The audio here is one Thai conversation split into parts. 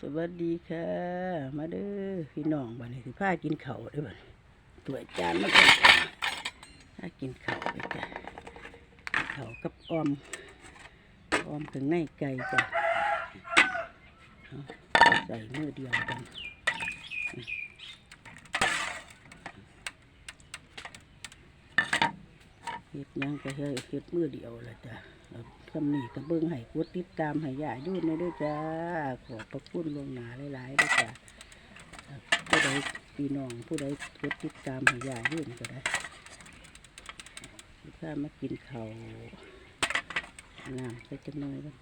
สวัสดีค่ะ มาเด้อพี่น้องบ้านนี้สิพากินข้าเด้อบ้านตัวจานมาก่อนพากินเข้าไปจ้ะข้ากับออมออมถึงในไก่จ้ะใส่มือเดียวกันเฮ็ดยังก็เฮ็ดเฮ็ดมือเดียวละจ้ะ เอาคำนี้ก็เบิ่งให้กดติดตามให้ยาอยู่ในเด้วยจ้า ขอบพระคุณลวงหนาหลายๆด้วยจ้ะผู้ใดพี่น้องผู้ใดกดติดตามให้ยาอยู่นก็ได้ถ้ามากินเขาน้ำใส่จังน้อยกัน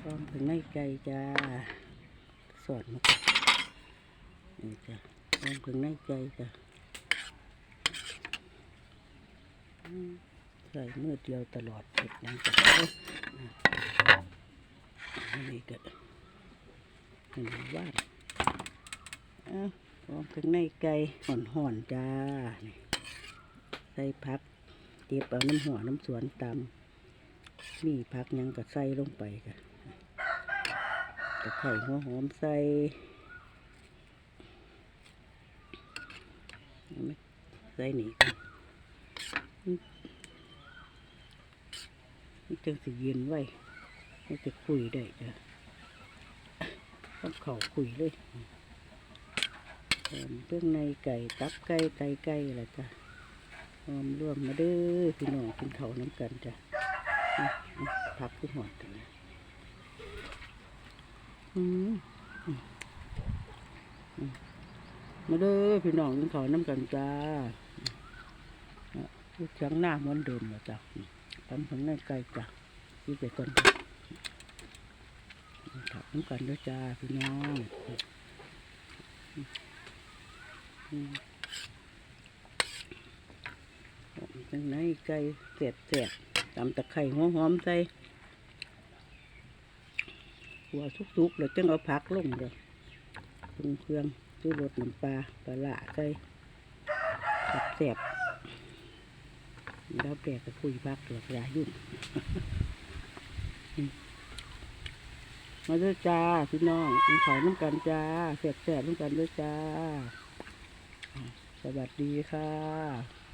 พร้อมถึงในไก่จ้าสอดมาก่อนนี่จ้ะพร้อมถึงในไก่จ้ะ อืม ใส่มือเดียวตลอดเก็บหยังจะเอ้ยนะอันนี้ก็เห็นว่านเอ้าลองถึงในไก่ห่อนๆจ้า ใส่พักเก็บเอาน้ำหัวน้ำสวนตำมีพักยังก็ใส่ลงไปกันตะไคร่หัวหอมใส่เอาไหมใส่นี่กัน มันจังสิเย็นไว้มันจะคุยได้จ้ะต้องเข่าคุยเลยหอมเครื่องในไก่ตับไก่ไตไก่อะไรจ้ะหอมร่วมมาเด้อพี่น้องกินเขาน้ำกันจ้ะพักขึ้นหอดกันนะอืมมาเด้อพี่น้องกินเขาน้ำกันจ้าอะพูดจังหน้าเหมือนเดิมเหรอจ้ะ ทำของในไก่จ้ะยี่ไปก่อนถักน้ำกันด้วยจ้าพี่น้องจังไหนไก่เสียดเสียดตำตะไคร้หัวหอมใส่หัวสุกๆแล้วจังเอาผักลงเลยปรุงเครื่องซื้อรสน้ำปลาปลาละใส่แซ่บ ๆแล้วแปลก็คุยพักตัวกระยุ่งมาด้วยจ้าพี่น้องมีข้น้ำกันจ้าแสบๆน้ำกันด้วยจ้า สวัสดีค่ะ